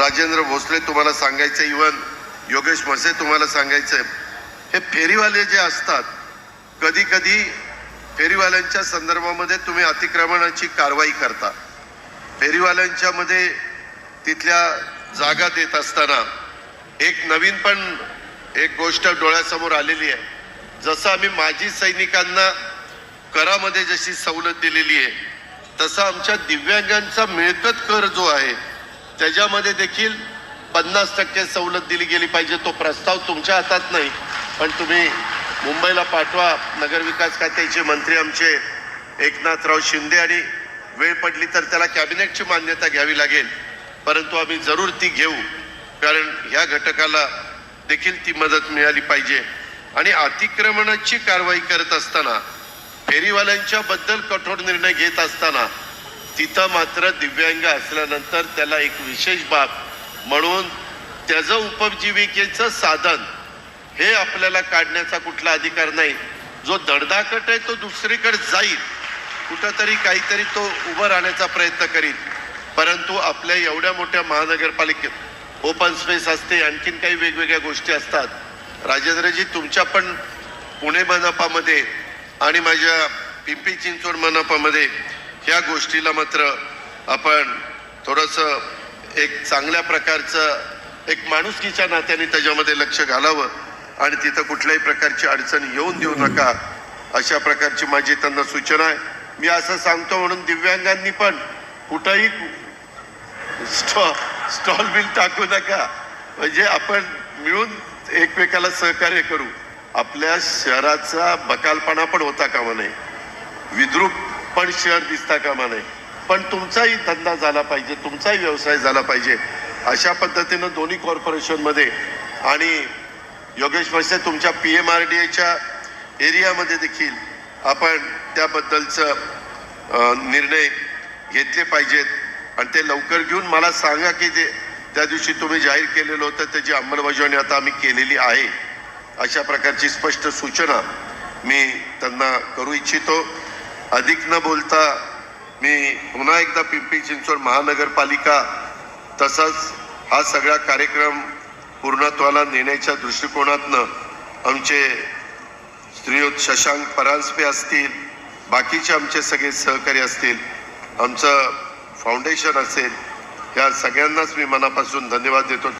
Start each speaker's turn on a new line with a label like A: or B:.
A: राजेंद्र भोसले तुम्हाला सांगायचं इवन योगेश म्हसे तुम्हाला सांगायचं हे फेरीवाले जे असतात कधी कधी फेरीवाल्यांच्या संदर्भामध्ये तुम्ही अतिक्रमणाची कारवाई करता. फेरीवाल्यांच्यामध्ये तिथल्या जागा देत असताना एक नवीन पण एक गोष्ट डोळ्यासमोर आलेली आहे. जसं आम्ही माजी सैनिकांना करामध्ये जशी सवलत दिलेली आहे तसा आमच्या दिव्यांगांचा मिळकत कर जो आहे त्याच्यामध्ये देखील पन्नास टक्के सवलत दिली गेली पाहिजे. तो प्रस्ताव तुमच्या हातात नाही. पण तुम्ही मुंबईला पाठवा. नगरविकास खात्याचे मंत्री आमचे एकनाथराव शिंदे आणि वेळ पडली तर त्याला कॅबिनेटची मान्यता घ्यावी लागेल. परंतु आम्ही जरूर ती घेऊ. कारण ह्या घटकाला देखील ती मदत मिळाली पाहिजे. आणि अतिक्रमणाची कारवाई करत असताना फेरीवाल्यांच्या बद्दल कठोर निर्णय घेत असताना तिथं मात्र दिव्यांग असल्यानंतर त्याला एक विशेष बाब म्हणून त्याचं उपजीविकेचं साधन हे आपल्याला काढण्याचा कुठला अधिकार नाही. जो दडदाकट आहे तो दुसरीकडे जाईल. कुठंतरी काहीतरी तो उभं राहण्याचा प्रयत्न करील. परंतु आपल्या एवढ्या मोठ्या महानगरपालिकेत ओपन स्पेस असते आणखीन काही वेगवेगळ्या गोष्टी असतात. राजेंद्रजी तुमच्या पण पुणे मनपामध्ये आणि माझ्या पिंपरी चिंचवड मनपामध्ये ह्या गोष्टीला मात्र आपण थोडंसं एक चांगल्या प्रकारचं एक माणुसकीच्या नात्याने त्याच्यामध्ये लक्ष घालावं आणि तिथं कुठल्याही प्रकारची अडचण येऊन देऊ नका अशा प्रकारची माझी त्यांना सूचना आहे. मी असं सांगतो म्हणून दिव्यांगांनी पण कुठंही स्टॉ स्टॉल बिल टाकू नका. म्हणजे आपण मिळून एकमेकाला सहकार्य करू. आपल्या शहराचा बकालपणा पण होता कामा नये. विद्रुप पण शहर दिसता कामा नये. पण तुमचाही धंदा झाला पाहिजे तुमचाही व्यवसाय झाला पाहिजे. अशा पद्धतीनं दोन्ही कॉर्पोरेशनमध्ये आणि योगेश वसे तुमच्या पी एम आर डी एच्या एरियामध्ये देखील आपण त्याबद्दलचं निर्णय घेतले पाहिजेत. आणि ते लवकर घेऊन मला सांगा की ते त्या दिवशी तुम्ही जाहीर केलेलं होतं त्याची अंमलबजावणी आता आम्ही केलेली आहे अशा प्रकारची स्पष्ट सूचना मी त्यांना करू इच्छितो. अधिक न बोलता मी पुन्हा एकदा पिंपरी चिंचवड महानगरपालिका तसंच हा सगळा कार्यक्रम पूर्णत्वाला नेण्याच्या दृष्टिकोनातनं आमचे श्रीयुत शशांक परांजपे असतील बाकीचे आमचे सगळे सहकारी असतील आमचं फाउंडेशन असेल या सगळ्यांनाच मी मनापासून धन्यवाद देतो.